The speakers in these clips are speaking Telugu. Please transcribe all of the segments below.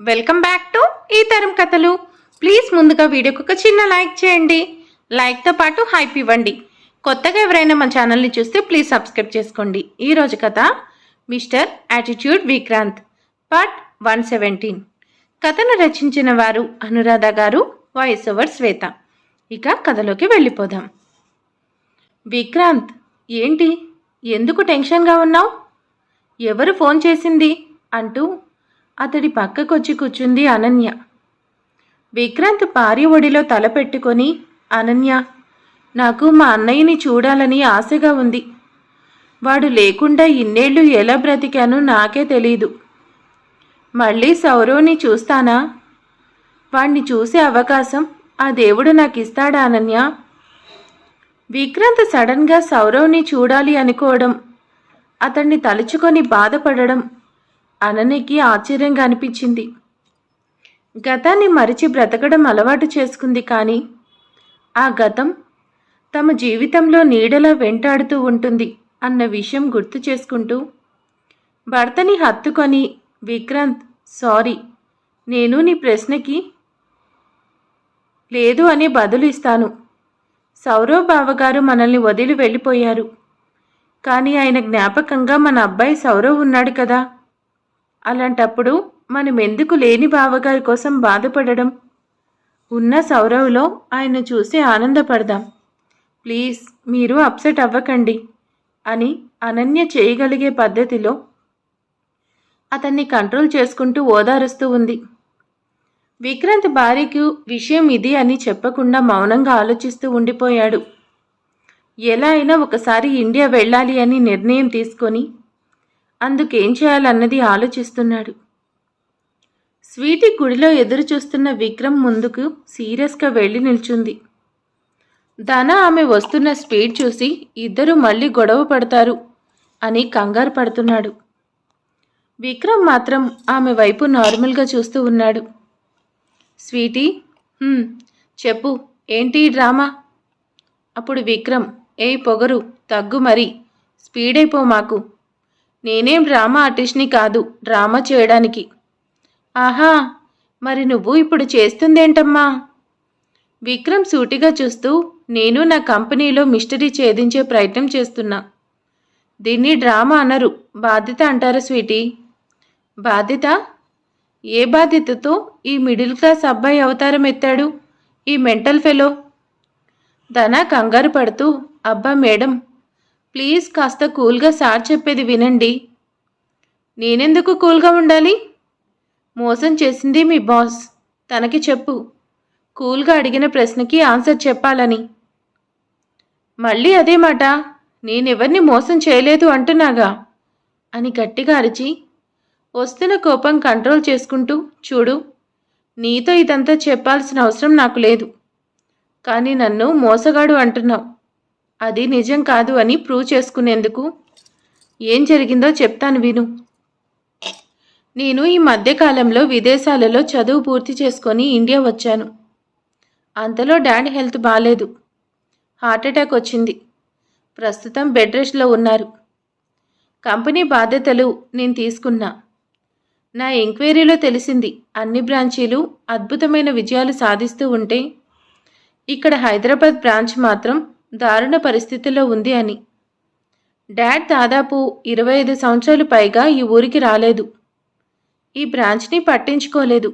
వెల్కమ్ బ్యాక్ టు ఈ తరం కథలు. ప్లీజ్ ముందుగా వీడియోకి ఒక చిన్న లైక్ చేయండి. లైక్తో పాటు హైప్ ఇవ్వండి. కొత్తగా ఎవరైనా మన ఛానల్ని చూస్తే ప్లీజ్ సబ్స్క్రైబ్ చేసుకోండి. ఈరోజు కథ mister attitude Vikrant part one seventeen. కథను రచించిన వారు అనురాధ గారు వాయిస్ ఓవర్ శ్వేత. ఇక కథలోకి వెళ్ళిపోదాం. విక్రాంత్ ఏంటి? ఎందుకు టెన్షన్గా ఉన్నావు? ఎవరు ఫోన్ చేసింది? అంటూ అతడి పక్కకొచ్చి కూర్చుంది అనన్య. విక్రాంత్ భార్య ఒడిలో తల పెట్టుకొని అనన్య నాకు మా అన్నయ్యని చూడాలని ఆశగా ఉంది. వాడు లేకుండా ఇన్నేళ్ళు ఎలా బ్రతికానో నాకే తెలీదు. మళ్ళీ సౌరవ్ని చూస్తానా? వాణ్ణి చూసే అవకాశం ఆ దేవుడు నాకు ఇస్తాడా అనన్య? విక్రాంత్ సడన్గా సౌరవ్ని చూడాలి అనుకోవడం అతన్ని తలుచుకొని బాధపడడం అననికి ఆశ్చర్యంగా అనిపించింది. గతాన్ని మరిచి బ్రతకడం అలవాటు చేసుకుంది కానీ ఆ గతం తమ జీవితంలో నీడలా వెంటాడుతూ ఉంటుంది అన్న విషయం గుర్తు చేసుకుంటూ భర్తని హత్తుకొని విక్రాంత్ సారీ నేను నీ ప్రశ్నకి లేదు అని బదులు ఇస్తాను. సౌరవ్ బావగారు మనల్ని వదిలి వెళ్ళిపోయారు. కానీ ఆయన జ్ఞాపకంగా మన అబ్బాయి సౌరవ్ ఉన్నాడు కదా అలాంటప్పుడు మనం ఎందుకు లేని బావగారి కోసం బాధపడడం? ఉన్న సౌరవ్లో ఆయన చూసి ఆనందపడదాం. ప్లీజ్ మీరు అప్సెట్ అవ్వకండి అని అనన్య చేయగలిగే పద్ధతిలో అతన్ని కంట్రోల్ చేసుకుంటూ ఓదారుస్తూ ఉంది. విక్రాంత్ భార్యకు విషయం ఇది అని చెప్పకుండా మౌనంగా ఆలోచిస్తూ ఉండిపోయాడు. ఎలా అయినా ఒకసారి ఇండియా వెళ్ళాలి అని నిర్ణయం తీసుకొని అందుకేం చేయాలన్నది ఆలోచిస్తున్నాడు. స్వీటీ గుడిలో ఎదురు చూస్తున్న విక్రమ్ ముందుకు సీరియస్గా వెళ్ళి నిల్చుంది. ధన ఆమె వస్తున్న స్పీడ్ చూసి ఇద్దరు మళ్ళీ గొడవ పడతారు అని కంగారు పడుతున్నాడు. విక్రమ్ మాత్రం ఆమె వైపు నార్మల్గా చూస్తూ ఉన్నాడు. స్వీటీ చెప్పు ఏంటి డ్రామా? అప్పుడు విక్రమ్ ఏ పొగరు తగ్గు మరి స్పీడ్ అయిపో మాకు. నేనేం డ్రామా ఆర్టిస్ట్ని కాదు డ్రామా చేయడానికి. ఆహా మరి నువ్వు ఇప్పుడు చేస్తుందేంటమ్మా? విక్రమ్ సూటిగా చూస్తూ నేను నా కంపెనీలో మిస్టరీ ఛేదించే ప్రయత్నం చేస్తున్నా. దీన్ని డ్రామా అనరు బాధ్యత అంటారా స్వీటీ? బాధ్యత? ఏ బాధ్యతతో ఈ మిడిల్ క్లాస్ అబ్బాయి అవతారం ఎత్తాడు ఈ మెంటల్ ఫెలో? ధన కంగారు పడుతూ అబ్బా మేడం ప్లీజ్ కాస్త కూల్గా సార్ చెప్పేది వినండి. నేనెందుకు కూల్గా ఉండాలి? మోసం చేసింది మీ బాస్. తనకి చెప్పు. కూల్గా అడిగిన ప్రశ్నకి ఆన్సర్ చెప్పాలని. మళ్ళీ అదే మాట నేనెవరిని మోసం చేయలేదు అంటున్నాగా? అని గట్టిగా అరిచి వస్తున్న కోపం కంట్రోల్ చేసుకుంటూ చూడు నీతో ఇదంతా చెప్పాల్సిన అవసరం నాకు లేదు. కానీ నన్ను మోసగాడు అంటున్నావు. అది నిజం కాదు అని ప్రూవ్ చేసుకునేందుకు ఏం జరిగిందో చెప్తాను విను. నేను ఈ మధ్యకాలంలో విదేశాలలో చదువు పూర్తి చేసుకొని ఇండియా వచ్చాను. అంతలో డాడీ హెల్త్ బాగాలేదు హార్ట్అటాక్ వచ్చింది. ప్రస్తుతం బెడ్ రెస్ట్లో ఉన్నారు. కంపెనీ బాధ్యతలు నేను తీసుకున్నా. నా ఎంక్వైరీలో తెలిసింది అన్ని బ్రాంచీలు అద్భుతమైన విజయాలు సాధిస్తూ ఉంటే ఇక్కడ హైదరాబాద్ బ్రాంచ్ మాత్రం దారుణ పరిస్థితిలో ఉంది అని. డాడ్ దాదాపు ఇరవై ఐదు సంవత్సరాలు పైగా ఈ ఊరికి రాలేదు. ఈ బ్రాంచ్ని పట్టించుకోలేదు.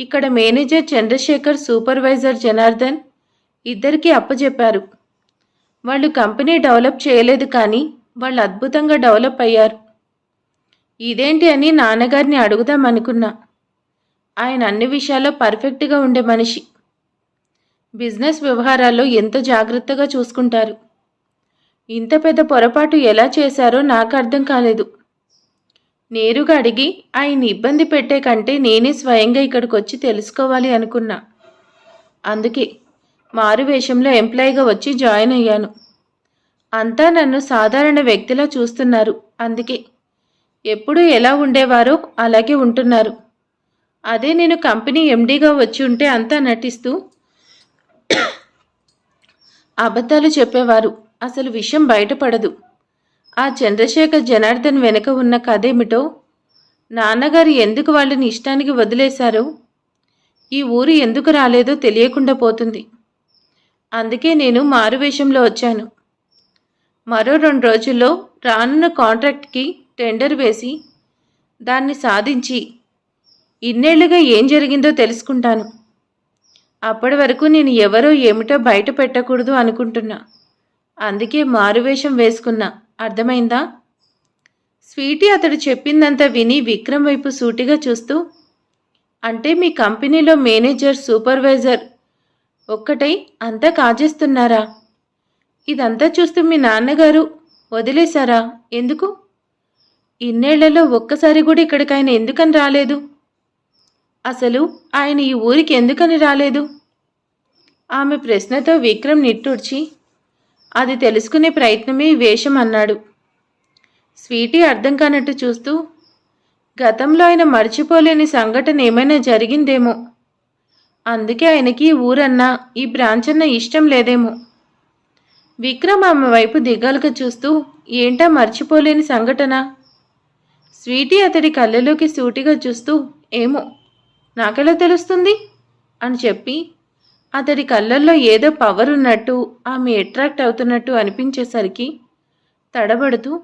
ఇక్కడ మేనేజర్ చంద్రశేఖర్ సూపర్వైజర్ జనార్దన్ ఇద్దరికీ అప్పచెప్పారు వాళ్ళు కంపెనీ డెవలప్ చేయలేదు కానీ వాళ్ళు అద్భుతంగా డెవలప్ అయ్యారు. ఇదేంటి అని నాన్నగారిని అడుగుదామనుకున్నా ఆయన అన్ని విషయాల్లో పర్ఫెక్ట్గా ఉండే మనిషి. బిజినెస్ వ్యవహారాల్లో ఎంత జాగ్రత్తగా చూసుకుంటారు? ఇంత పెద్ద పొరపాటు ఎలా చేశారో నాకు అర్థం కాలేదు. నేరుగా అడిగి ఆయన ఇబ్బంది పెట్టే కంటే నేనే స్వయంగా ఇక్కడికి వచ్చి తెలుసుకోవాలి అనుకున్నా. అందుకే మారు వేషంలో ఎంప్లాయీగా వచ్చి జాయిన్ అయ్యాను. అంతా నన్ను సాధారణ వ్యక్తిలా చూస్తున్నారు. అందుకే ఎప్పుడు ఎలా ఉండేవారో అలాగే ఉంటున్నారు. అదే నేను కంపెనీ ఎండీగా వచ్చి ఉంటే అంతా నటిస్తూ అబద్ధాలు చెప్పేవారు. అసలు విషయం బయటపడదు. ఆ చంద్రశేఖర్ జనార్దన్ వెనుక ఉన్న కథేమిటో? నాన్నగారు ఎందుకు వాళ్ళని ఇష్టానికి వదిలేశారో? ఈ ఊరు ఎందుకు రాలేదో తెలియకుండా పోతుంది. అందుకే నేను మారువేషంలో వచ్చాను. మరో రెండు రోజుల్లో రానున్న కాంట్రాక్ట్కి టెండర్ వేసి దాన్ని సాధించి ఇన్నేళ్ళుగా ఏం జరిగిందో తెలుసుకుంటాను. అప్పటి వరకు నేను ఎవరో ఏమిటో బయట పెట్టకూడదు అనుకుంటున్నా. అందుకే మారువేషం వేసుకున్నా. అర్థమైందా? స్వీటీ అతడు చెప్పిందంతా విని విక్రమ్ వైపు సూటిగా చూస్తూ అంటే మీ కంపెనీలో మేనేజర్ సూపర్వైజర్ ఒక్కటై అంతా కాజేస్తున్నారా? ఇదంతా చూస్తూ మీ నాన్నగారు వదిలేశారా? ఎందుకు? ఇన్నేళ్ళలో ఒక్కసారి కూడా ఇక్కడికి ఆయన ఎందుకని రాలేదు? అసలు ఆయన ఈ ఊరికి ఎందుకని రాలేదు? ఆమె ప్రశ్నతో విక్రమ్ నిట్టూర్చి అది తెలుసుకునే ప్రయత్నమే వేషం అన్నాడు. స్వీటీ అర్థం కానట్టు చూస్తూ గతంలో ఆయన మర్చిపోలేని సంఘటన ఏమైనా జరిగిందేమో? అందుకే ఆయనకి ఊరన్నా ఈ బ్రాంచ్ అన్న ఇష్టం లేదేమో? విక్రమ్ ఆమె వైపు దిగాలుగా చూస్తూ ఏంటా మర్చిపోలేని సంఘటన? స్వీటీ అతడి కళ్ళలోకి సూటిగా చూస్తూ ఏమో? నాకెలా తెలుస్తుంది? అని చెప్పి అతడి కళ్ళల్లో ఏదో పవర్ ఉన్నట్టు ఆమె అట్రాక్ట్ అవుతున్నట్టు అనిపించేసరికి తడబడుతూ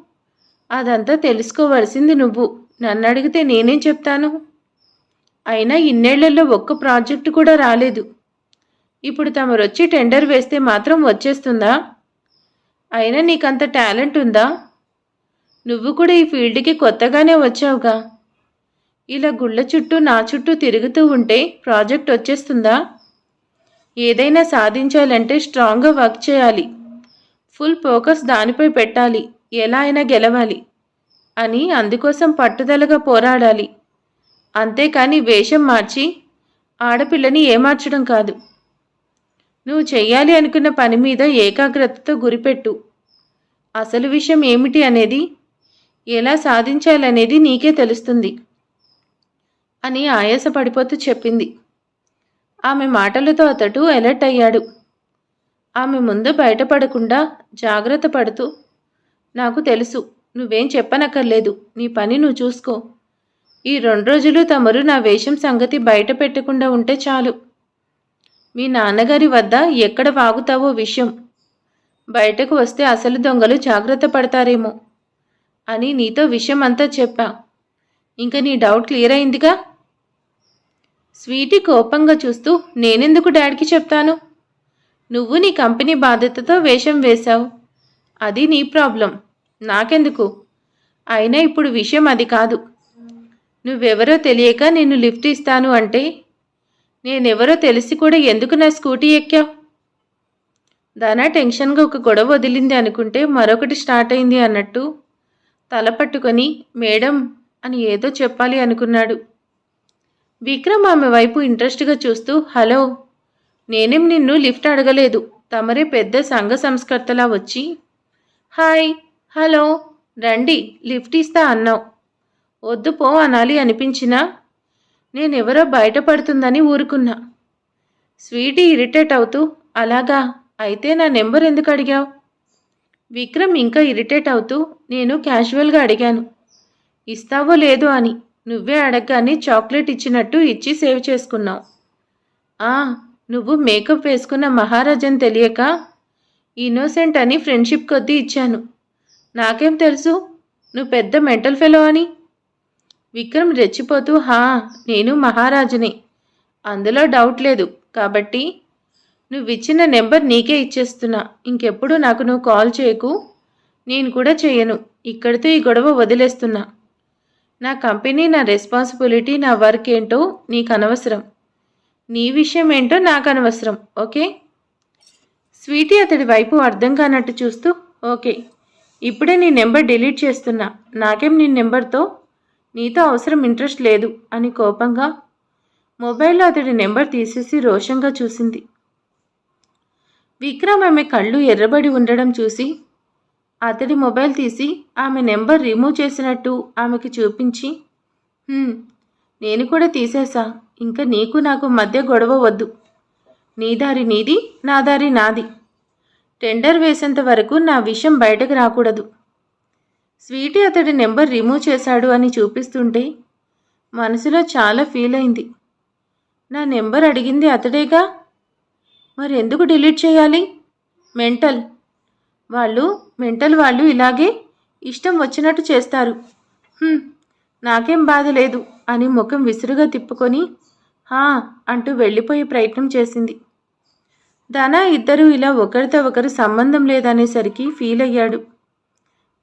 అదంతా తెలుసుకోవలసింది నువ్వు. నన్ను అడిగితే నేనేం చెప్తాను? అయినా ఇన్నేళ్ళలో ఒక్క ప్రాజెక్టు కూడా రాలేదు. ఇప్పుడు తమరొచ్చి టెండర్ వేస్తే మాత్రం వచ్చేస్తుందా? అయినా నీకంత టాలెంట్ ఉందా? నువ్వు కూడా ఈ ఫీల్డ్కి కొత్తగానే వచ్చావుగా. ఇలా గుళ్ళ చుట్టూ నా చుట్టూ తిరుగుతూ ఉంటే ప్రాజెక్ట్ వచ్చేస్తుందా? ఏదైనా సాధించాలంటే స్ట్రాంగ్గా వర్క్ చేయాలి. ఫుల్ ఫోకస్ దానిపై పెట్టాలి. ఎలా అయినా గెలవాలి అని అందుకోసం పట్టుదలగా పోరాడాలి. అంతేకాని వేషం మార్చి ఆడపిల్లని ఏమార్చడం కాదు. నువ్వు చెయ్యాలి అనుకున్న పని మీద ఏకాగ్రతతో గురిపెట్టు. అసలు విషయం ఏమిటి అనేది ఎలా సాధించాలనేది నీకే తెలుస్తుంది. అని ఆయాసపడిపోతూ చెప్పింది. ఆమె మాటలతో అతడు అలర్ట్ అయ్యాడు. ఆమె ముందు బయటపడకుండా జాగ్రత్త పడుతూ నాకు తెలుసు నువ్వేం చెప్పనక్కర్లేదు నీ పని నువ్వు చూసుకో. ఈ రెండు రోజులు తమరు నా వేషం సంగతి బయట పెట్టకుండా ఉంటే చాలు. మీ నాన్నగారి వద్ద ఎక్కడ వాగుతావో విషయం. బయటకు వస్తే అసలు దొంగలు జాగ్రత్త పడతారేమో అని నీతో విషయం అంతా చెప్పా. ఇంకా నీ డౌట్ క్లియర్ అయిందిగా? స్వీటీ కోపంగా చూస్తూ నేనెందుకు డాడీకి చెప్తాను? నువ్వు నీ కంపెనీ బాధ్యతతో వేషం వేశావు. అది నీ ప్రాబ్లం. నాకెందుకు? అయినా ఇప్పుడు విషయం అది కాదు. నువ్వెవరో తెలియక నిన్ను లిఫ్ట్ ఇస్తాను అంటే నేనెవరో తెలిసి కూడా ఎందుకు నా స్కూటీ ఎక్కావు? దానా టెన్షన్గా ఒక గొడవ వదిలింది అనుకుంటే మరొకటి స్టార్ట్ అయింది అన్నట్టు తల పట్టుకొని మేడం అని ఏదో చెప్పాలి అనుకున్నాడు. విక్రమ్ ఆమె వైపు ఇంట్రెస్ట్గా చూస్తూ హలో నేనేం నిన్ను లిఫ్ట్ అడగలేదు. తమరే పెద్ద సంఘ సంస్కర్తలా వచ్చి హాయ్ హలో రండి లిఫ్ట్ ఇస్తా అన్నావు. వద్దు పో అనాలి అనిపించినా నేనెవరో బయటపడుతుందని ఊరుకున్నా. స్వీటీ ఇరిటేట్ అవుతూ అలాగా అయితే నా నెంబర్ ఎందుకు అడిగావు? విక్రమ్ ఇంకా ఇరిటేట్ అవుతూ నేను క్యాజువల్గా అడిగాను. ఇస్తావో లేదో అని. నువ్వే అడగగానే చాక్లెట్ ఇచ్చినట్టు ఇచ్చి సేవ్ చేసుకున్నావు. ఆ నువ్వు మేకప్ వేసుకున్న మహారాజన్ తెలియక ఇన్నోసెంట్ అని ఫ్రెండ్షిప్ కొద్దీ ఇచ్చాను. నాకేం తెలుసు? నువ్వు పెద్ద మెంటల్ ఫెలో అని. విక్రమ్ రెచ్చిపోతూ హా నేను మహారాజుని. అందులో డౌట్ లేదు. కాబట్టి నువ్వు ఇచ్చిన నెంబర్ నీకే ఇచ్చేస్తున్నా. ఇంకెప్పుడు నాకు నువ్వు కాల్ చేయకు. నేను కూడా చేయను. ఇక్కడితో ఈ గొడవ వదిలేస్తున్నా. నా కంపెనీ నా రెస్పాన్సిబిలిటీ నా వర్క్ ఏంటో నీకు అనవసరం. నీ విషయం ఏంటో నాకు అనవసరం ఓకే? స్వీటీ అతడి వైపు అర్థం కానట్టు చూస్తూ ఓకే ఇప్పుడే నీ నెంబర్ డిలీట్ చేస్తున్నా. నాకేం నీ నెంబర్తో? నీతో అవసరం ఇంట్రెస్ట్ లేదు అని కోపంగా మొబైల్లో అతడి నెంబర్ తీసేసి రోషంగా చూసింది. విక్రమ్ ఆమె కళ్ళు ఎర్రబడి ఉండడం చూసి అతడి మొబైల్ తీసి ఆమె నెంబర్ రిమూవ్ చేసినట్టు ఆమెకి చూపించి నేను కూడా తీసేసా ఇంకా నీకు నాకు మధ్య గొడవ వద్దు. నీ దారి నీది నా దారి నాది. టెండర్ వేసేంత వరకు నా విషయం బయటకు రాకూడదు. స్వీటీ అతడి నెంబర్ రిమూవ్ చేశాడు అని చూపిస్తుంటే మనసులో చాలా ఫీల్ అయింది. నా నెంబర్ అడిగింది అతడేగా? మరి ఎందుకు డిలీట్ చేయాలి? మెంటల్ వాళ్ళు మెంటల్ వాళ్ళు ఇలాగే ఇష్టం వచ్చినట్టు చేస్తారు. నాకేం బాధ లేదు అని ముఖం విసురుగా తిప్పుకొని హా అంటూ వెళ్ళిపోయే ప్రయత్నం చేసింది. దానా ఇద్దరూ ఇలా ఒకరితో ఒకరు సంబంధం లేదనేసరికి ఫీల్ అయ్యాడు.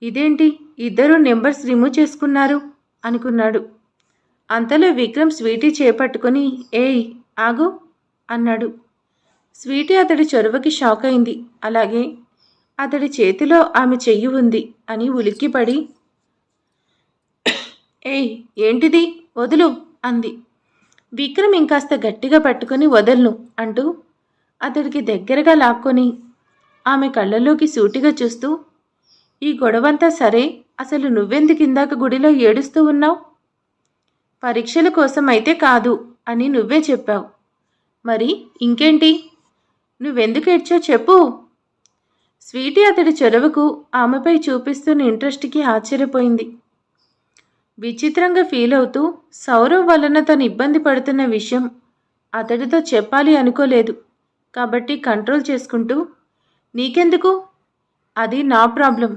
ఇదేంటి? ఇద్దరు నెంబర్స్ రిమూవ్ చేసుకున్నారు అనుకున్నాడు. అంతలో విక్రమ్ స్వీటీ చేపట్టుకుని ఏయ్ ఆగు అన్నాడు. స్వీటీ అతడి చొరవకి షాక్ అయింది. అలాగే అతడి చేతిలో ఆమె చెయ్యి ఉంది అని ఉలిక్కిపడి ఏయ్ ఏంటిది? వదులు అంది. విక్రమ్ ఇంకాస్త గట్టిగా పట్టుకొని వదలను అంటూ అతడికి దగ్గరగా లాక్కొని ఆమె కళ్ళల్లోకి సూటిగా చూస్తూ ఈ గొడవంతా సరే అసలు నువ్వెందుకు ఇందాక గుడిలో ఏడుస్తూ ఉన్నావు? పరీక్షల కోసం అయితే కాదు అని నువ్వే చెప్పావు. మరి ఇంకేంటి? నువ్వెందుకు ఏడ్చో చెప్పు స్వీటీ అతడి చొరవకు ఆమెపై చూపిస్తున్న ఇంట్రెస్ట్కి ఆశ్చర్యపోయింది. విచిత్రంగా ఫీల్ అవుతూ సౌరవ్ వలన తను ఇబ్బంది పడుతున్న విషయం అతడితో చెప్పాలి అనుకోలేదు. కాబట్టి కంట్రోల్ చేసుకుంటూ నీకెందుకు? అది నా ప్రాబ్లం.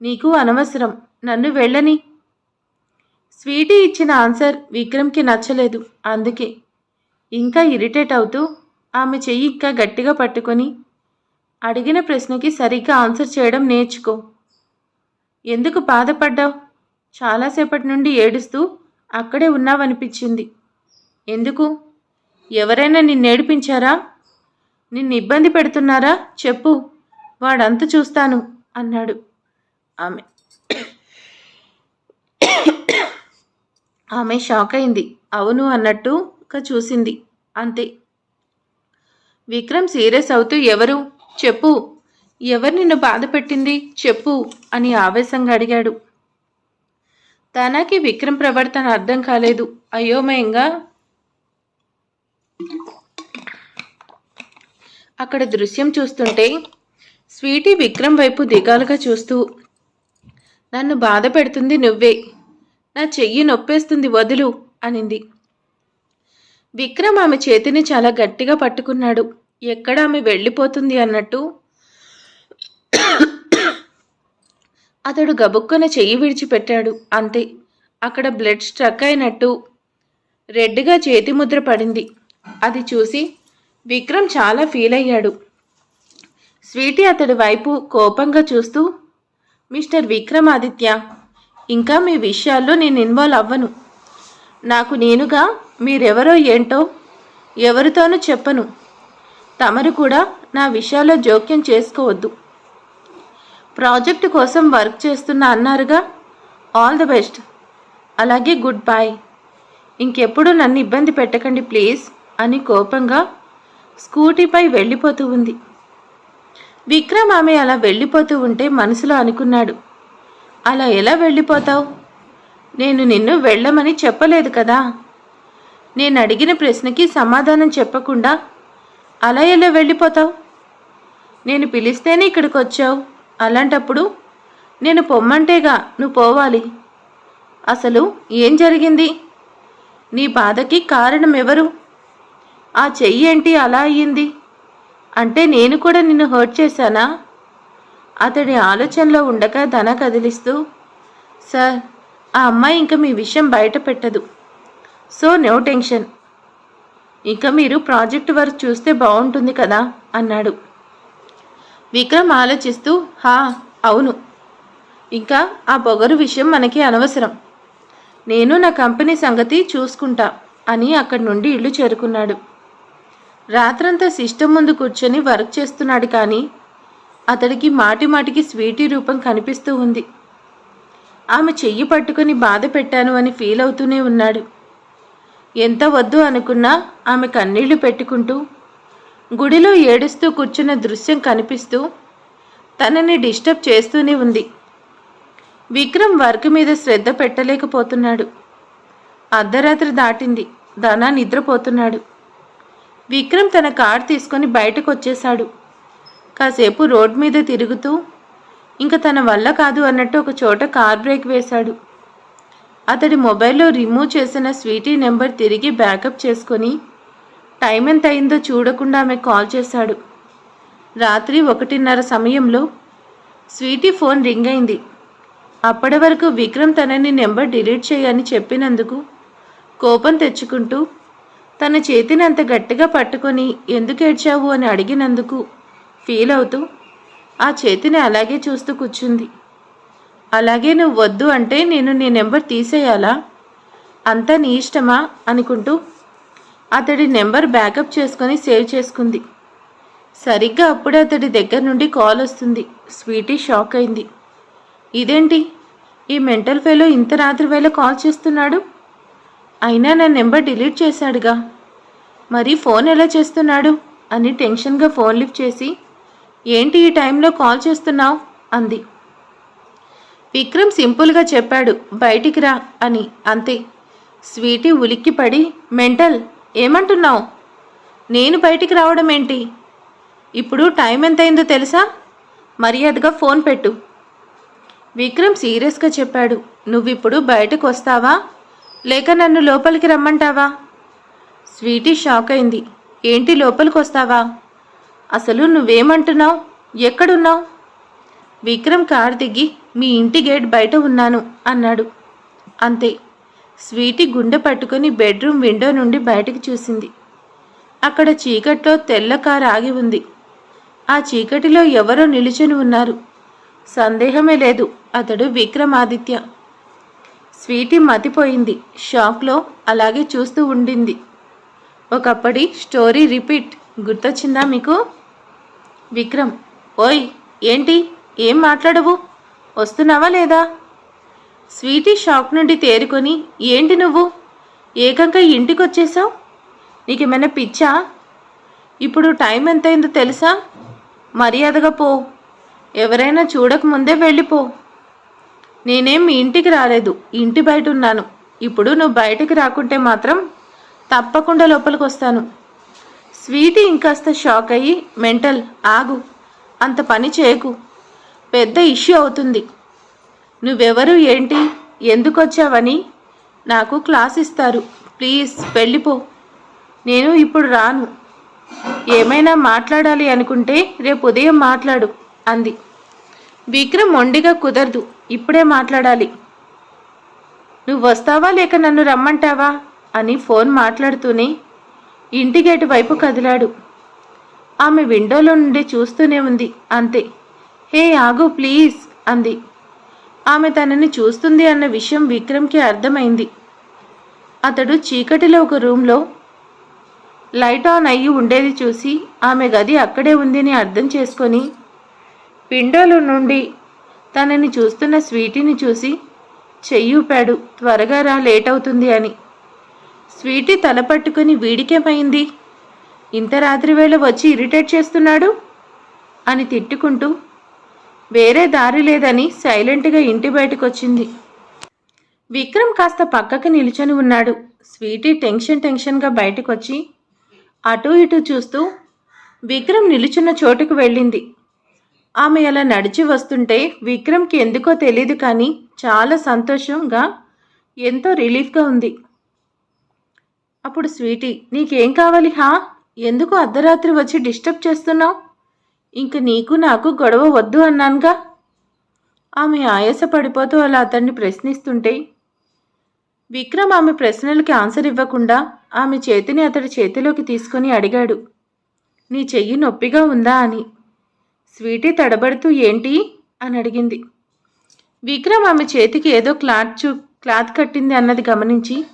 నీకు అనవసరం. నన్ను వెళ్ళని. స్వీటీ ఇచ్చిన ఆన్సర్ విక్రమ్కి నచ్చలేదు. అందుకే ఇంకా ఇరిటేట్ అవుతూ ఆమె చెయ్యి ఇంకా గట్టిగా పట్టుకొని అడిగిన ప్రశ్నకి సరిగ్గా ఆన్సర్ చేయడం నేర్చుకో. ఎందుకు బాధపడ్డావు? చాలాసేపటి నుండి ఏడుస్తూ అక్కడే ఉన్నావనిపించింది. ఎందుకు? ఎవరైనా నిన్ను ఏడిపించారా? నిన్ను ఇబ్బంది పెడుతున్నారా? చెప్పు వాడంత చూస్తాను అన్నాడు. ఆమె ఆమె షాక్ అయింది అవును అన్నట్టుగా చూసింది. అంతే. విక్రమ్ సీరియస్ అవుతూ ఎవరు? చెప్పు. ఎవరు నిన్ను బాధ పెట్టింది చెప్పు అని ఆవేశంగా అడిగాడు. తనకి విక్రమ్ ప్రవర్తన అర్థం కాలేదు. అయోమయంగా అక్కడ దృశ్యం చూస్తుంటే స్వీటీ విక్రమ్ వైపు దిగాలుగా చూస్తూ నన్ను బాధ పెడుతుంది నువ్వే. నా చెయ్యి నొప్పేస్తుంది వదులు అనింది. విక్రమ్ ఆమె చేతిని చాలా గట్టిగా పట్టుకున్నాడు. ఎక్కడ ఆమె వెళ్ళిపోతుంది అన్నట్టు అతడు గబుక్కున చెయ్యి విడిచిపెట్టాడు. అంతే. అక్కడ బ్లడ్ స్ట్రక్ అయినట్టు రెడ్గా చేతి ముద్ర పడింది. అది చూసి విక్రమ్ చాలా ఫీల్ అయ్యాడు. స్వీటీ అతడి వైపు కోపంగా చూస్తూ మిస్టర్ విక్రమాదిత్య ఇంకా మీ విషయాల్లో నేను ఇన్వాల్వ్ అవ్వను. నాకు నేనుగా మీరెవరో ఏంటో ఎవరితోనూ చెప్పను. తమరు కూడా నా విషయాల్లో జోక్యం చేసుకోవద్దు. ప్రాజెక్టు కోసం వర్క్ చేస్తున్నా అన్నారుగా ఆల్ ద బెస్ట్. అలాగే గుడ్ బాయ్ ఇంకెప్పుడు నన్ను ఇబ్బంది పెట్టకండి ప్లీజ్ అని కోపంగా స్కూటీపై వెళ్ళిపోతూ ఉంది. విక్రమ్ ఆమె అలా వెళ్ళిపోతూ ఉంటే మనసులో అనుకున్నాడు అలా ఎలా వెళ్ళిపోతావు? నేను నిన్ను వెళ్ళమని చెప్పలేదు కదా. నేను అడిగిన ప్రశ్నకి సమాధానం చెప్పకుండా అలా ఎలా వెళ్ళిపోతావు? నేను పిలిస్తేనే ఇక్కడికి వచ్చావు అలాంటప్పుడు నేను పొమ్మంటేగా నువ్వు పోవాలి. అసలు ఏం జరిగింది? నీ బాధకి కారణం ఎవరు? ఆ చెయ్యి ఏంటి అలా అయ్యింది? అంటే నేను కూడా నిన్ను హర్ట్ చేశానా? అతడి ఆలోచనలో ఉండగా ధన కదిలిస్తూ సార్ ఆ అమ్మాయి ఇంకా మీ విషయం బయట పెట్టదు. So no tension. ఇక మీరు ప్రాజెక్ట్ వర్క్ చూస్తే బాగుంటుంది కదా అన్నాడు. విక్రమ్ ఆలోచిస్తూ హా అవును. ఇంకా ఆ పొగరు విషయం మనకి అనవసరం. నేను నా కంపెనీ సంగతి చూసుకుంటా అని అక్కడి నుండి ఇల్లు చేరుకున్నాడు. రాత్రంతా సిస్టమ్ ముందు కూర్చొని వర్క్ చేస్తున్నాడు కానీ అతడికి మాటి మాటికి స్వీటీ రూపం కనిపిస్తూ ఉంది. ఆమె చెయ్యి పట్టుకొని బాధ పెట్టాను అని ఫీల్ అవుతూనే ఉన్నాడు. ఎంత వద్దు అనుకున్నా ఆమె కన్నీళ్ళు పెట్టుకుంటూ గుడిలో ఏడుస్తూ కూర్చున్న దృశ్యం కనిపిస్తూ తనని డిస్టర్బ్ చేస్తూనే ఉంది. విక్రమ్ వర్క్ మీద శ్రద్ధ పెట్టలేకపోతున్నాడు. అర్ధరాత్రి దాటింది. ధన నిద్రపోతున్నాడు. విక్రమ్ తన కార్ తీసుకొని బయటకు వచ్చేశాడు కాసేపు రోడ్ మీద తిరుగుతూ ఇంకా తన వల్ల కాదు అన్నట్టు ఒక చోట కార్ బ్రేక్ వేశాడు. అతడి మొబైల్లో రిమూవ్ చేసిన స్వీటీ నెంబర్ తిరిగి బ్యాకప్ చేసుకొని టైం ఎంత అయిందో చూడకుండా ఆమె కాల్ చేశాడు. రాత్రి ఒకటిన్నర సమయంలో స్వీటీ ఫోన్ రింగ్ అయింది. అప్పటి వరకు విక్రమ్ తనని నెంబర్ డిలీట్ చేయని చెప్పినందుకు కోపం తెచ్చుకుంటూ తన చేతిని అంత గట్టిగా పట్టుకొని ఎందుకు ఏడ్చావు? అని అడిగినందుకు ఫీల్ అవుతూ ఆ చేతిని అలాగే చూస్తూ కూర్చుంది. అలాగే నువ్వు వద్దు అంటే నేను నీ నెంబర్ తీసేయాలా? అంతా నీ ఇష్టమా? అనుకుంటూ అతడి నెంబర్ బ్యాకప్ చేసుకొని సేవ్ చేసుకుంది. సరిగ్గా అప్పుడే అతడి దగ్గర నుండి కాల్ వస్తుంది. స్వీటీ షాక్ అయింది. ఇదేంటి? ఈ మెంటల్ ఫెలో ఇంత రాత్రి వేళ కాల్ చేస్తున్నాడు? అయినా నా నెంబర్ డిలీట్ చేశాడుగా. మరి ఫోన్ ఎలా చేస్తున్నాడు? అని టెన్షన్గా ఫోన్ లిఫ్ట్ చేసి ఏంటి ఈ టైంలో కాల్ చేస్తున్నావు? అంది. విక్రమ్ సింపుల్గా చెప్పాడు బయటికి రా అని. అంతే. స్వీటీ ఉలిక్కిపడి మెంటల్ ఏమంటున్నావు? నేను బయటికి రావడం ఏంటి? ఇప్పుడు టైం ఎంతైందో తెలుసా? మర్యాదగా ఫోన్ పెట్టు. విక్రమ్ సీరియస్గా చెప్పాడు నువ్విప్పుడు బయటకు వస్తావా? లేక నన్ను లోపలికి రమ్మంటావా? స్వీటీ షాక్ అయింది ఏంటి లోపలికి వస్తావా? అసలు నువ్వేమంటున్నావు? ఎక్కడున్నావు? విక్రమ్ కారు దిగి మీ ఇంటి గేట్ బయట ఉన్నాను అన్నాడు. అంతే. స్వీటీ గుండె పట్టుకొని బెడ్రూమ్ విండో నుండి బయటకు చూసింది. అక్కడ చీకట్లో తెల్ల కారు ఆగి ఉంది. ఆ చీకటిలో ఎవరో నిలుచుని ఉన్నారు. సందేహమే లేదు అతడు విక్రమాదిత్య. స్వీటీ మతిపోయింది. షాక్లో అలాగే చూస్తూ ఉండింది. ఒకప్పటి స్టోరీ రిపీట్ గుర్తొచ్చిందా మీకు? విక్రమ్ ఓయ్ ఏంటి? ఏం మాట్లాడవు? వస్తున్నావా లేదా? స్వీటీ షాక్ నుండి తేరుకొని ఏంటి నువ్వు? ఏకంగా ఇంటికి వచ్చేసావు నీకేమైనా పిచ్చా? ఇప్పుడు టైం ఎంతైందో తెలుసా? మర్యాదగా పో. ఎవరైనా చూడకముందే వెళ్ళిపో. నేనేం మీ ఇంటికి రాలేదు. ఇంటి బయట ఉన్నాను. ఇప్పుడు నువ్వు బయటికి రాకుంటే మాత్రం తప్పకుండా లోపలికి వస్తాను స్వీటీ ఇంకాస్త షాక్ అయ్యి మెంటల్ ఆగు. అంత పని చేయకు. పెద్ద ఇష్యూ అవుతుంది. నువ్వెవరు ఏంటి? ఎందుకు వచ్చావని నాకు క్లాస్ ఇస్తారు. ప్లీజ్ వెళ్ళిపో. నేను ఇప్పుడు రాను. ఏమైనా మాట్లాడాలి అనుకుంటే రేపు ఉదయం మాట్లాడు అంది. విక్రమ్ మొండిగా కుదరదు. ఇప్పుడే మాట్లాడాలి. నువ్వు వస్తావా లేక నన్ను రమ్మంటావా? అని ఫోన్ మాట్లాడుతూనే ఇంటి గేటు వైపు కదిలాడు. ఆమె విండోలో నుండి చూస్తూనే ఉంది అంతే. హే ఆగు ప్లీజ్ అంది. ఆమె తనని చూస్తుంది అన్న విషయం విక్రమ్కి అర్థమైంది. అతడు చీకటిలో ఒక రూమ్లో లైట్ ఆన్ అయ్యి ఉండేది చూసి ఆమె గది అక్కడే ఉందని అర్థం చేసుకొని విండోలో నుండి తనని చూస్తున్న స్వీటీని చూసి చెయ్యూపాడు త్వరగా రా లేట్ అవుతుంది అని. స్వీటీ తల పట్టుకుని వీడికేమైంది? ఇంత రాత్రి వేళ వచ్చి ఇరిటేట్ చేస్తున్నాడు? అని తిట్టుకుంటూ వేరే దారి లేదని సైలెంట్గా ఇంటి బయటకొచ్చింది. విక్రమ్ కాస్త పక్కకి నిలుచొని ఉన్నాడు. స్వీటీ టెన్షన్ టెన్షన్గా బయటకొచ్చి అటూ ఇటూ చూస్తూ విక్రమ్ నిలుచున్న చోటుకు వెళ్ళింది. ఆమె అలా నడిచి వస్తుంటే విక్రమ్కి ఎందుకో తెలియదు కానీ చాలా సంతోషంగా ఎంతో రిలీఫ్గా ఉంది. అప్పుడు స్వీటీ నీకేం కావాలి హా? ఎందుకు అర్ధరాత్రి వచ్చి డిస్టర్బ్ చేస్తున్నావు? ఇంక నీకు నాకు గొడవ వద్దు అన్నానుగా. ఆమె ఆయాస పడిపోతూ అలా అతన్ని ప్రశ్నిస్తుంటే విక్రమ్ ఆమె ప్రశ్నలకి ఆన్సర్ ఇవ్వకుండా ఆమె చేతిని అతడి చేతిలోకి తీసుకొని అడిగాడు. నీ చెయ్యి నొప్పిగా ఉందా అని. స్వీటీ తడబడుతూ ఏంటి? అని అడిగింది. విక్రమ్ ఆమె చేతికి ఏదో క్లాత్ చూ క్లాత్ కట్టింది అన్నది గమనించి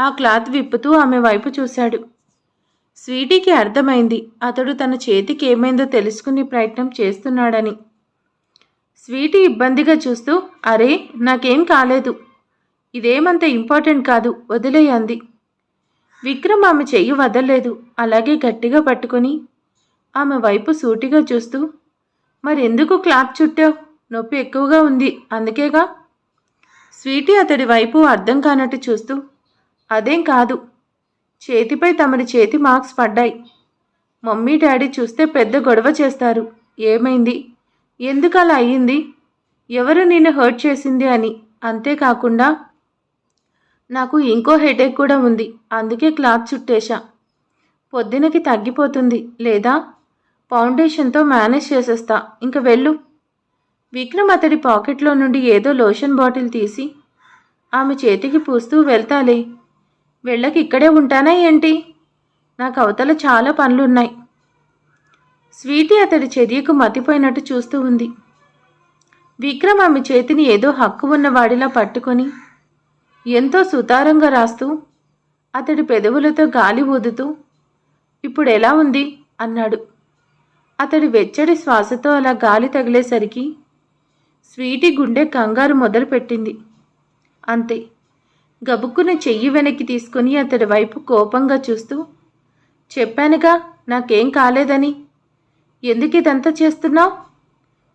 ఆ క్లాత్ విప్పుతూ ఆమె వైపు చూశాడు. స్వీటీకి అర్థమైంది. అతడు తన చేతికి ఏమైందో తెలుసుకునే ప్రయత్నం చేస్తున్నాడని. స్వీటీ ఇబ్బందిగా చూస్తూ అరే నాకేం కాలేదు. ఇదేమంత ఇంపార్టెంట్ కాదు వదిలేయంది విక్రమ్ ఆమె చెయ్యి వదలలేదు అలాగే గట్టిగా పట్టుకొని ఆమె వైపు సూటిగా చూస్తూ మరెందుకు క్లాత్ చుట్టావు? నొప్పి ఎక్కువగా ఉంది అందుకేగా? స్వీటీ అతడి వైపు అర్థం కానట్టు చూస్తూ అదేం కాదు చేతిపై తమరి చేతి మార్క్స్ పడ్డాయి. మమ్మీ డాడీ చూస్తే పెద్ద గొడవ చేస్తారు. ఏమైంది? ఎందుకు అలా అయ్యింది? ఎవరు నిన్ను హర్ట్ చేసింది అని. అంతేకాకుండా నాకు ఇంకో హెడేక్ కూడా ఉంది. అందుకే క్లాత్ చుట్టేశా. పొద్దునకి తగ్గిపోతుంది లేదా? ఫౌండేషన్తో మేనేజ్ చేసేస్తా. ఇంక వెళ్ళు. విక్రమ్ అతడి పాకెట్లో నుండి ఏదో లోషన్ బాటిల్ తీసి ఆమె చేతికి పూస్తూ వెళ్తాలే. వెళ్ళకి ఇక్కడే ఉంటానా ఏంటి? నాకు అవతల చాలా పనులున్నాయి. స్వీటీ అతడి చర్యకు మతిపోయినట్టు చూస్తూ ఉంది. విక్రమ్ ఆమె చేతిని ఏదో హక్కు ఉన్నవాడిలా పట్టుకొని ఎంతో సుతారంగా రాస్తూ అతడి పెదవులతో గాలి ఊదుతూ ఇప్పుడు ఎలా ఉంది? అన్నాడు. అతడి వెచ్చడి శ్వాసతో అలా గాలి తగిలేసరికి స్వీటీ గుండె కంగారు మొదలుపెట్టింది. అంతే గబుక్కున చెయ్యి వెనక్కి తీసుకుని అతడి వైపు కోపంగా చూస్తూ చెప్పానుగా నాకేం కాలేదని. ఎందుకు ఇదంతా చేస్తున్నావు?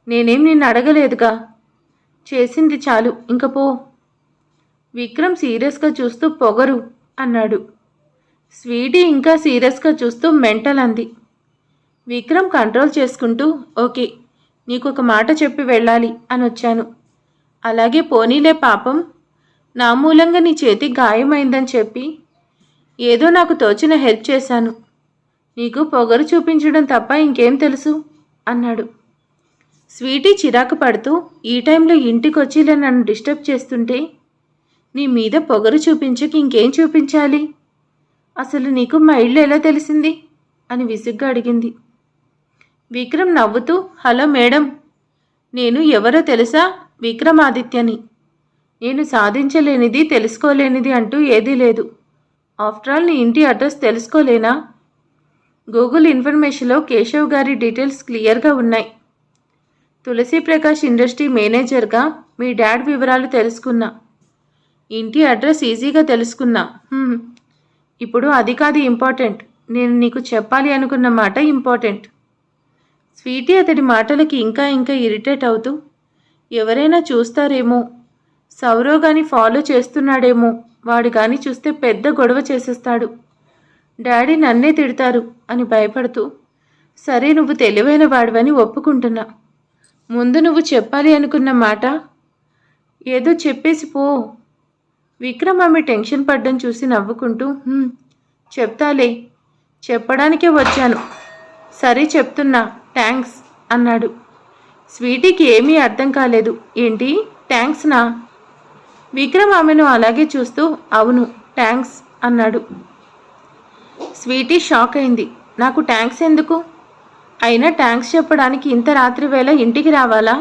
నేనేం నిన్ను అడగలేదుగా. చేసింది చాలు ఇంక పో. విక్రమ్ సీరియస్గా చూస్తూ పొగరు అన్నాడు. స్వీటీ ఇంకా సీరియస్గా చూస్తూ మెంటల్ అంది. విక్రమ్ కంట్రోల్ చేసుకుంటూ ఓకే నీకు ఒక మాట చెప్పి వెళ్ళాలి అని వచ్చాను అలాగే పోనీలే పాపం నా మూలంగా నీ చేతి గాయమైందని చెప్పి ఏదో నాకు తోచిన హెల్ప్ చేశాను. నీకు పొగరు చూపించడం తప్ప ఇంకేం తెలుసు? అన్నాడు. స్వీటీ చిరాకు పడుతూ ఈ టైంలో ఇంటికొచ్చి ఇలా నన్ను డిస్టర్బ్ చేస్తుంటే నీ మీద పొగరు చూపించక ఇంకేం చూపించాలి? అసలు నీకు మా ఇల్లు ఎలా తెలిసింది? అని విసుగ్గా అడిగింది. విక్రమ్ నవ్వుతూ హలో మేడం నేను ఎవరో తెలుసా? విక్రమాదిత్యని. నేను సాధించలేనిది తెలుసుకోలేనిది అంటూ ఏదీ లేదు. ఆఫ్టర్ ఆల్ నీ ఇంటి అడ్రస్ తెలుసుకోలేనా? గూగుల్ ఇన్ఫర్మేషన్లో కేశవ్ గారి డీటెయిల్స్ క్లియర్గా ఉన్నాయి. తులసి ప్రకాష్ ఇండస్ట్రీ మేనేజర్గా మీ డాడ్ వివరాలు తెలుసుకున్నా. ఇంటి అడ్రస్ ఈజీగా తెలుసుకున్నా. ఇప్పుడు అది కాదు ఇంపార్టెంట్. నేను నీకు చెప్పాలి అనుకున్న మాట ఇంపార్టెంట్. స్వీటీ అతడి మాటలకి ఇంకా ఇంకా ఇరిటేట్ అవుతూ ఎవరైనా చూస్తారేమో సౌరవ్ గాని ఫాలో చేస్తున్నాడేమో. వాడు గాని చూస్తే పెద్ద గొడవ చేసేస్తాడు. డాడీ నన్నే తిడతారు అని భయపడుతూ సరే నువ్వు తెలివైన వాడివని ఒప్పుకుంటున్నా. ముందు నువ్వు చెప్పాలి అనుకున్న మాట ఏదో చెప్పేసి పో. విక్రమ్ ఆమె టెన్షన్ పడ్డం చూసి నవ్వుకుంటూ చెప్తాలే. చెప్పడానికే వచ్చాను. సరే చెప్తున్నా థ్యాంక్స్ అన్నాడు. స్వీటీకి ఏమీ అర్థం కాలేదు. ఏంటి? థ్యాంక్స్నా విక్రమ్ ఆమెను అలాగే చూస్తూ అవును ట్యాంక్స్ అన్నాడు. స్వీటీ షాక్ అయింది. నాకు ట్యాంక్స్ ఎందుకు? అయినా ట్యాంక్స్ చెప్పడానికి ఇంత రాత్రి వేళ ఇంటికి రావాలా?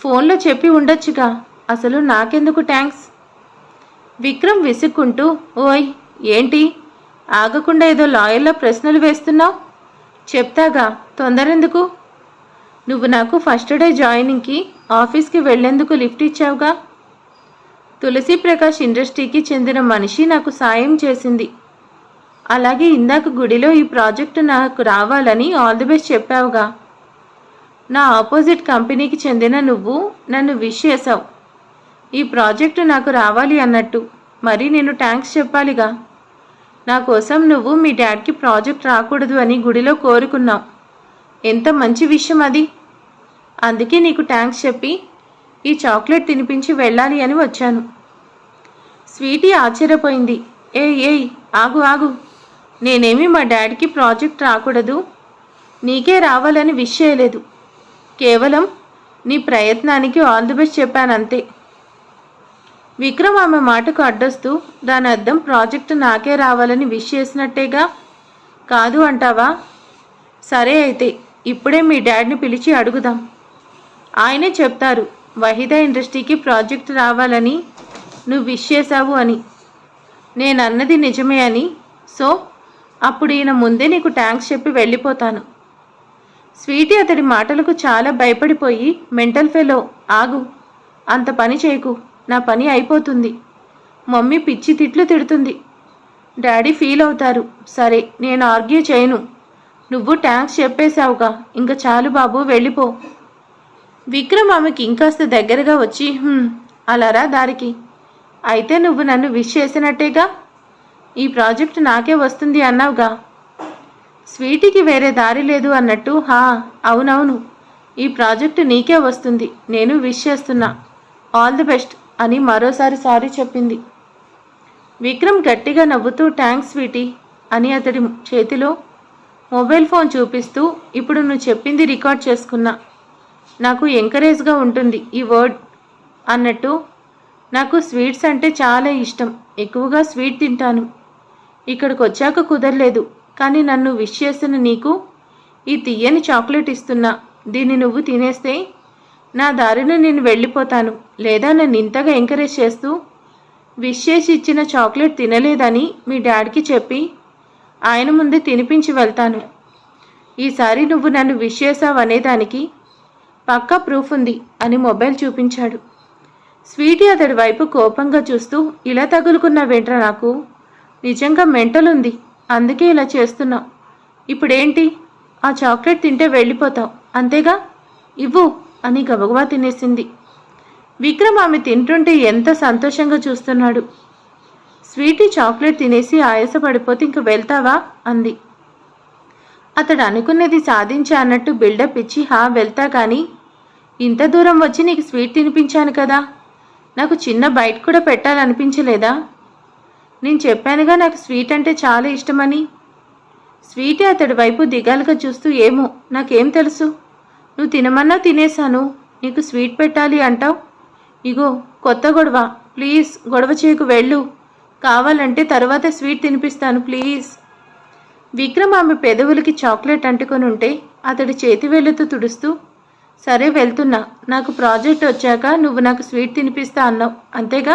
ఫోన్లో చెప్పి ఉండొచ్చుగా. అసలు నాకెందుకు ట్యాంక్స్ విక్రమ్ విసుక్కుంటూ ఓయ్ ఏంటి? ఆగకుండా ఏదో లాయర్లో ప్రశ్నలు వేస్తున్నావు? చెప్తాగా తొందరెందుకు? నువ్వు నాకు ఫస్ట్ డే జాయినింగ్కి ఆఫీస్కి వెళ్ళేందుకు లిఫ్ట్ ఇచ్చావుగా? తులసి ప్రకాష్ ఇండస్ట్రీకి చెందిన మనిషి నాకు సాయం చేసింది. అలాగే ఇందాక గుడిలో ఈ ప్రాజెక్టు నాకు రావాలని ఆల్ ది బెస్ట్ చెప్పావుగా. నా ఆపోజిట్ కంపెనీకి చెందిన నువ్వు నన్ను విష్ చేసావు ఈ ప్రాజెక్టు నాకు రావాలి అన్నట్టు. మరి నేను థ్యాంక్స్ చెప్పాలిగా. నా కోసం నువ్వు మీ డాడ్కి ప్రాజెక్ట్ రాకూడదు అని గుడిలో కోరుకున్నావు. ఎంత మంచి విషయం అది. అందుకే నీకు థ్యాంక్స్ చెప్పి ఈ చాక్లెట్ తినిపించి వెళ్ళాలి అని వచ్చాను. స్వీటీ ఆశ్చర్యపోయింది. ఏ ఏయ్ ఆగు ఆగు. నేనేమి మా డాడీకి ప్రాజెక్ట్ రాకూడదు. నీకే రావాలని విష్ చేయలేదు. కేవలం నీ ప్రయత్నానికి ఆల్ ది బెస్ట్ చెప్పానంతే. విక్రమ్ ఆమె మాటకు అడ్డొస్తూ దాని అర్థం ప్రాజెక్టు నాకే రావాలని విష్ చేసినట్టేగా? కాదు అంటావా? సరే అయితే ఇప్పుడే మీ డాడీని పిలిచి అడుగుదాం. ఆయనే చెప్తారు వహిదా ఇండస్ట్రీకి ప్రాజెక్ట్ రావాలని నువ్వు విష్ చేశావు అని. నేను అన్నది నిజమే అని. సో అప్పుడు ఈయన ముందే నీకు థ్యాంక్స్ చెప్పి వెళ్ళిపోతాను. స్వీటీ అతడి మాటలకు చాలా భయపడిపోయి మెంటల్ ఫెలో ఆగు అంత పని చేయకు నా పని అయిపోతుంది. మమ్మీ పిచ్చి తిట్లు తిడుతుంది. డాడీ ఫీల్ అవుతారు. సరే నేను ఆర్గ్యూ చేయను. నువ్వు థ్యాంక్స్ చెప్పేశావుగా ఇంకా చాలు బాబు వెళ్ళిపో. విక్రమ్ ఆమెకి ఇంకాస్త దగ్గరగా వచ్చి అలారా దారికి. అయితే నువ్వు నన్ను విష్ చేసినట్టేగా? ఈ ప్రాజెక్ట్ నాకే వస్తుంది అన్నావుగా. స్వీటీకి వేరే దారి లేదు అన్నట్టు హా అవునవును. ఈ ప్రాజెక్టు నీకే వస్తుంది. నేను విష్ చేస్తున్నా. ఆల్ ది బెస్ట్ అని మరోసారి సారీ చెప్పింది. విక్రమ్ గట్టిగా నవ్వుతూ థ్యాంక్స్ స్వీటీ అని అతడి చేతిలో మొబైల్ ఫోన్ చూపిస్తూ ఇప్పుడు నువ్వు చెప్పింది రికార్డ్ చేసుకున్నా. నాకు ఎంకరేజ్గా ఉంటుంది ఈ వర్డ్ అన్నట్టు. నాకు స్వీట్స్ అంటే చాలా ఇష్టం. ఎక్కువగా స్వీట్ తింటాను. ఇక్కడికి వచ్చాక కుదరలేదు. కానీ నన్ను విష్ చేసిన నీకు ఈ తీయని చాక్లెట్ ఇస్తున్నా. దీన్ని నువ్వు తినేస్తే నా దారిన నేను వెళ్ళిపోతాను. లేదా నన్ను ఇంతగా ఎంకరేజ్ చేస్తూ విష్ చేసి ఇచ్చిన చాక్లెట్ తినలేదని మీ డాడీకి చెప్పి ఆయన ముందే తినిపించి వెళ్తాను. ఈసారి నువ్వు నన్ను విష్ చేసావు అనేదానికి పక్కా ప్రూఫ్ ఉంది అని మొబైల్ చూపించాడు. స్వీటీ అతడి వైపు కోపంగా చూస్తూ ఇలా తగులుకున్న తగులుకున్నావేంట్రా నాకు? నిజంగా మెంటల్ ఉంది. అందుకే ఇలా చేస్తున్నావు ఇప్పుడేంటి? ఆ చాక్లెట్ తింటే వెళ్ళిపోతావు. అంతేగా? ఇవ్వు అని గబగబా తినేసింది. విక్రమ్ ఆమె తింటుంటే ఎంత సంతోషంగా చూస్తున్నాడు. స్వీటీ చాక్లెట్ తినేసి ఆయాసపడిపోతే ఇంక వెళ్తావా? అంది. అతడు అనుకున్నది సాధించా అన్నట్టు బిల్డప్ ఇచ్చి హా వెళ్తా కానీ ఇంత దూరం వచ్చి నీకు స్వీట్ తినిపించాను కదా. నాకు చిన్న బయట కూడా పెట్టాలనిపించలేదా? నేను చెప్పానుగా నాకు స్వీట్ అంటే చాలా ఇష్టమని. స్వీటే అతడి వైపు దిగాలుగా చూస్తూ ఏమో నాకేం తెలుసు. నువ్వు తినమన్నా తినేశాను నీకు స్వీట్ పెట్టాలి అంటావు? ఇగో కొత్త గొడవ. ప్లీజ్ గొడవ చేయకు వెళ్ళు. కావాలంటే తర్వాత స్వీట్ తినిపిస్తాను ప్లీజ్. విక్రమ్ ఆమె పెదవులకి చాక్లెట్ అంటుకొని ఉంటే అతడి చేతి వేళ్ళతో తుడుస్తూ సరే వెళ్తున్నా. నాకు ప్రాజెక్ట్ వచ్చాక నువ్వు నాకు స్వీట్ తినిపిస్తా అన్నావు. అంతేగా?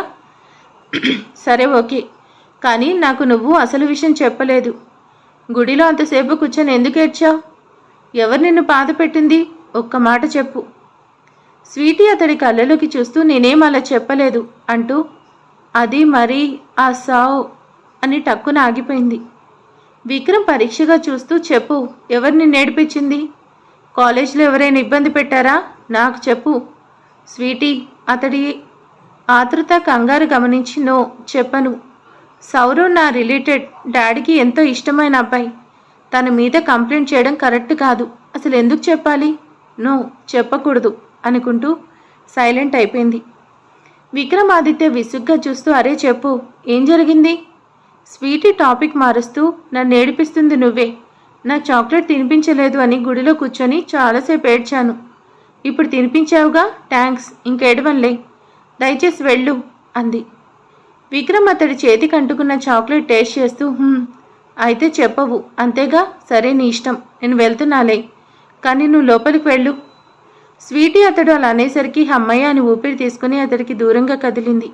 సరే ఓకే. కానీ నాకు నువ్వు అసలు విషయం చెప్పలేదు. గుడిలో అంతసేపు కూర్చొని ఎందుకు ఏడ్చావు? ఎవరు నిన్ను బాధ పెట్టింది? ఒక్క మాట చెప్పు. స్వీటీ అతడి కళ్ళలోకి చూస్తూ నేనేం అలా చెప్పలేదు అంటూ అది మరీ ఆ సావ్ అని టక్కున ఆగిపోయింది. విక్రమ్ పరీక్షగా చూస్తూ చెప్పు ఎవరిని నేర్పించింది కాలేజీలో ఎవరైనా ఇబ్బంది పెట్టారా? నాకు చెప్పు. స్వీటీ అతడి ఆతృత కంగారు గమనించి నో చెప్పను. సౌరవ్ నా రిలేటెడ్ డాడీకి ఎంతో ఇష్టమైన అబ్బాయి. తన మీద కంప్లైంట్ చేయడం కరెక్ట్ కాదు. అసలు ఎందుకు చెప్పాలి? నో చెప్పకూడదు అనుకుంటూ సైలెంట్ అయిపోయింది. విక్రమాదిత్య విసుగ్గా చూస్తూ అరే చెప్పు. ఏం జరిగింది? స్వీటీ టాపిక్ మారుస్తూ నన్ను ఏడిపిస్తుంది నువ్వే. నా చాక్లెట్ తినిపించలేదు అని గుడిలో కూర్చొని చాలాసేపు ఏడ్చాను. ఇప్పుడు తినిపించావుగా? థ్యాంక్స్ ఇంకేడవన్లే దయచేసి వెళ్ళు అంది. విక్రమ్ అతడి చేతికి అంటుకున్న చాక్లెట్ టేస్ట్ చేస్తూ అయితే చెప్పవు. అంతేగా? సరే నీ ఇష్టం. నేను వెళ్తున్నాలే. కానీ నువ్వు లోపలికి వెళ్ళు. స్వీటీ అతడు అలా అనేసరికి అమ్మయ్య అని ఊపిరి తీసుకుని అతడికి దూరంగా కదిలింది.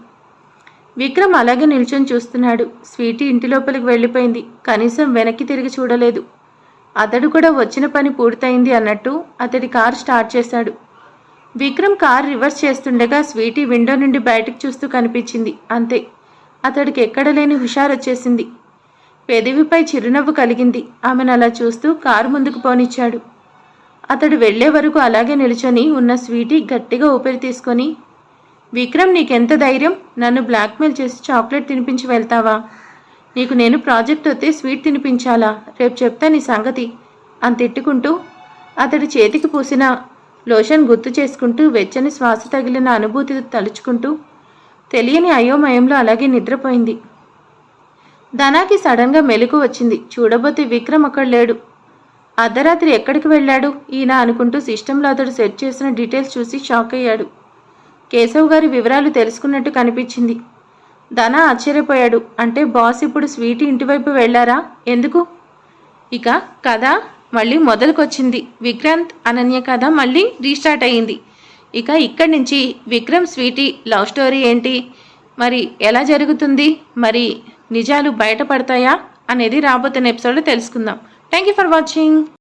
విక్రమ్ అలాగే నిల్చొని చూస్తున్నాడు. స్వీటీ ఇంటి లోపలికి వెళ్ళిపోయింది. కనీసం వెనక్కి తిరిగి చూడలేదు. అతడు కూడా వచ్చిన పని పూర్తయింది అన్నట్టు అతడి కార్ స్టార్ట్ చేశాడు. విక్రమ్ కార్ రివర్స్ చేస్తుండగా స్వీటీ విండో నుండి బయటకు చూస్తూ కనిపించింది. అంతే. అతడికి ఎక్కడ లేని హుషారు వచ్చేసింది. పెదవిపై చిరునవ్వు కలిగింది. ఆమెను అలా చూస్తూ కారు ముందుకు పోనిచ్చాడు. అతడు వెళ్ళే వరకు అలాగే నిల్చొని ఉన్న స్వీటీ గట్టిగా ఊపిరి తీసుకొని విక్రమ్ నీకెంత ధైర్యం? నన్ను బ్లాక్మెయిల్ చేసి చాక్లెట్ తినిపించి వెళ్తావా? నీకు నేను ప్రాజెక్ట్ వస్తే స్వీట్ తినిపించాలా? రేపు చెప్తా నీ సంగతి. అని తిట్టుకుంటూ అతడి చేతికి పూసిన లోషన్ గుర్తు చేసుకుంటూ వెచ్చని శ్వాస తగిలిన అనుభూతి తలుచుకుంటూ తెలియని అయోమయంలో అలాగే నిద్రపోయింది. ధనాకి సడన్గా మెలకు వచ్చింది. చూడబోతే విక్రమ్ అక్కడ లేడు. అర్ధరాత్రి ఎక్కడికి వెళ్ళాడు? ఈయన అనుకుంటూ సిస్టంలో అతడు సెట్ చేసిన డీటెయిల్స్ చూసి షాక్ అయ్యాడు. కేశవ్ గారి వివరాలు తెలుసుకున్నట్టు కనిపించింది. ధన ఆశ్చర్యపోయాడు. అంటే బాస్ ఇప్పుడు స్వీటీ ఇంటివైపు వెళ్ళారా? ఎందుకు? ఇక కథ మళ్ళీ మొదలుకొచ్చింది. విక్రాంత్ అనన్య కథ మళ్ళీ రీస్టార్ట్ అయ్యింది. ఇక ఇక్కడి నుంచి విక్రమ్ స్వీటీ లవ్ స్టోరీ ఏంటి? మరి ఎలా జరుగుతుంది? మరి నిజాలు బయటపడతాయా? అనేది రాబోతున్న ఎపిసోడ్లో తెలుసుకుందాం. Thank you for watching.